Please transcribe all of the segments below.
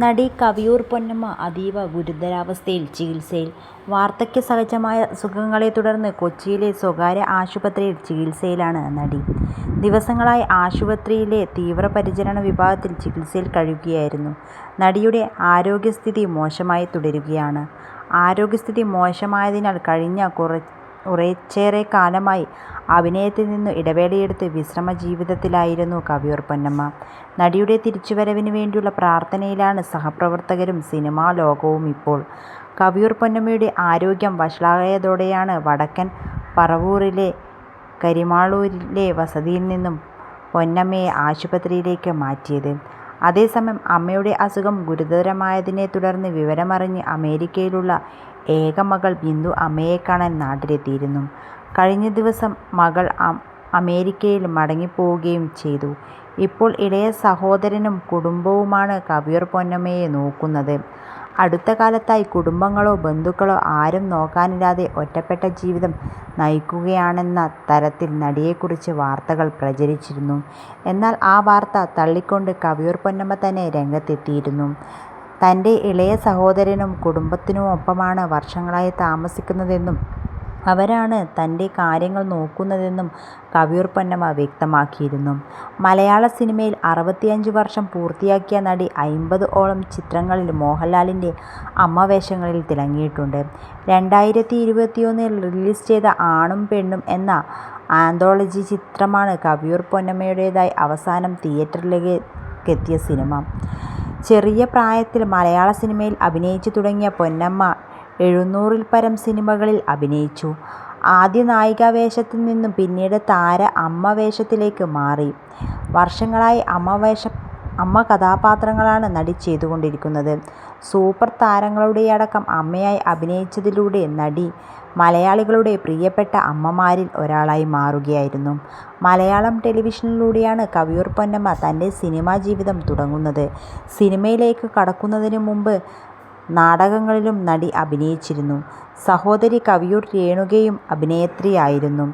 നടി കവിയൂർ പൊന്നമ്മ അതീവ ഗുരുതരാവസ്ഥയിൽ ചികിത്സയിൽ. വാർദ്ധക്യ സഹജമായ അസുഖങ്ങളെ തുടർന്ന് കൊച്ചിയിലെ സ്വകാര്യ ആശുപത്രിയിൽ ചികിത്സയിലാണ് നടി. ദിവസങ്ങളായി ആശുപത്രിയിലെ തീവ്രപരിചരണ വിഭാഗത്തിൽ ചികിത്സയിൽ കഴിയുകയായിരുന്നു. നടിയുടെ ആരോഗ്യസ്ഥിതി മോശമായി തുടരുകയാണ്. ആരോഗ്യസ്ഥിതി മോശമായതിനാൽ കഴിഞ്ഞ കുറച്ചേറെക്കാലമായി അഭിനയത്തിൽ നിന്ന് ഇടവേളയെടുത്ത് വിശ്രമ ജീവിതത്തിലായിരുന്നു കവിയൂർ പൊന്നമ്മ. നടിയുടെ തിരിച്ചുവരവിന് വേണ്ടിയുള്ള പ്രാർത്ഥനയിലാണ് സഹപ്രവർത്തകരും സിനിമാ ലോകവും ഇപ്പോൾ. കവിയൂർ പൊന്നമ്മയുടെ ആരോഗ്യം വഷളായതോടെയാണ് വടക്കൻ പറവൂരിലെ കരിമാളൂരിലെ വസതിയിൽ നിന്നും പൊന്നമ്മയെ ആശുപത്രിയിലേക്ക് മാറ്റിയത്. അതേസമയം അമ്മയുടെ അസുഖം ഗുരുതരമായതിനെ തുടർന്ന് വിവരമറിഞ്ഞ് അമേരിക്കയിലുള്ള ഏക മകൾ ബിന്ദു അമ്മയെ കാണാൻ നാട്ടിലെത്തിയിരുന്നു. കഴിഞ്ഞ ദിവസം മകൾ അമേരിക്കയിൽ മടങ്ങിപ്പോവുകയും ചെയ്തു. ഇപ്പോൾ ഇളയ സഹോദരനും കുടുംബവുമാണ് കവിയൂർ പൊന്നമ്മയെ നോക്കുന്നത്. അടുത്തകാലത്തായി കുടുംബങ്ങളോ ബന്ധുക്കളോ ആരും നോക്കാനില്ലാതെ ഒറ്റപ്പെട്ട ജീവിതം നയിക്കുകയാണെന്ന തരത്തിൽ നടിയെക്കുറിച്ച് വാർത്തകൾ പ്രചരിച്ചിരുന്നു. എന്നാൽ ആ വാർത്ത തള്ളിക്കൊണ്ട് കവിയൂർ പൊന്നമ്മ തന്നെ രംഗത്തെത്തിയിരുന്നു. തന്റെ ഇളയ സഹോദരനും കുടുംബത്തിനുമൊപ്പമാണ് വർഷങ്ങളായി താമസിക്കുന്നതെന്നും അവരാണ് തന്റെ കാര്യങ്ങൾ നോക്കുന്നതെന്നും കവിയൂർ പൊന്നമ്മ വ്യക്തമാക്കിയിരുന്നു. മലയാള സിനിമയിൽ അറുപത്തിയഞ്ച് വർഷം പൂർത്തിയാക്കിയ നടി അയ്മ്പത് ഓളം ചിത്രങ്ങളിൽ മോഹൻലാലിന്റെ അമ്മവേഷങ്ങളിൽ തിളങ്ങിയിട്ടുണ്ട്. രണ്ടായിരത്തി ഇരുപത്തിയൊന്നിൽ റിലീസ് ചെയ്ത ആണും പെണ്ണും എന്ന ആന്തോളജി ചിത്രമാണ് കവിയൂർ പൊന്നമ്മയുടേതായി അവസാനം തിയേറ്ററിലെത്തിയ സിനിമ. ചെറിയ പ്രായത്തിൽ മലയാള സിനിമയിൽ അഭിനയിച്ചു തുടങ്ങിയ പൊന്നമ്മ എഴുന്നൂറിൽപ്പരം സിനിമകളിൽ അഭിനയിച്ചു. ആദ്യം നായികാവേഷത്തിൽ നിന്നും പിന്നീട് താര അമ്മ വേഷത്തിലേക്ക് മാറി. വർഷങ്ങളായി അമ്മ കഥാപാത്രങ്ങളാണ് നടി ചെയ്തുകൊണ്ടിരിക്കുന്നത്. സൂപ്പർ താരങ്ങളുടെയടക്കം അമ്മയായി അഭിനയിച്ചതിലൂടെ നടി മലയാളികളുടെ പ്രിയപ്പെട്ട അമ്മമാരിൽ ഒരാളായി മാറുകയായിരുന്നു. മലയാളം ടെലിവിഷനിലൂടെയാണ് കവിയൂർ പൊന്നമ്മ തന്റെ സിനിമാ ജീവിതം തുടങ്ങുന്നത്. സിനിമയിലേക്ക് കടക്കുന്നതിന് മുമ്പ് നാടകങ്ങളിലും നടി അഭിനയിച്ചിരുന്നു. സഹോദരി കവിയൂർ രേണുകയും അഭിനേത്രിയായിരുന്നു.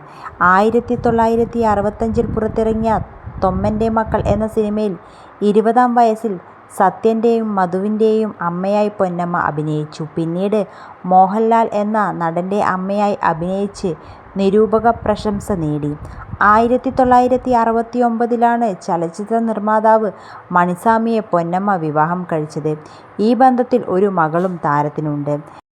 ആയിരത്തി തൊള്ളായിരത്തി അറുപത്തഞ്ചിൽ പുറത്തിറങ്ങിയ തൊമ്മന്റെ മക്കൾ എന്ന സിനിമയിൽ ഇരുപതാം വയസ്സിൽ സത്യന്റെയും മധുവിന്റെയും അമ്മയായി പൊന്നമ്മ അഭിനയിച്ചു. പിന്നീട് മോഹൻലാൽ എന്ന നടന്റെ അമ്മയായി അഭിനയിച്ച് നിരൂപകപ്രശംസ നേടി. ആയിരത്തി തൊള്ളായിരത്തി അറുപത്തിയൊമ്പതിലാണ് ചലച്ചിത്ര നിർമ്മാതാവ് മണിസാമിയെ പൊന്നമ്മ വിവാഹം കഴിച്ചത്. ഈ ബന്ധത്തിൽ ഒരു മകളും താരത്തിനുണ്ട്.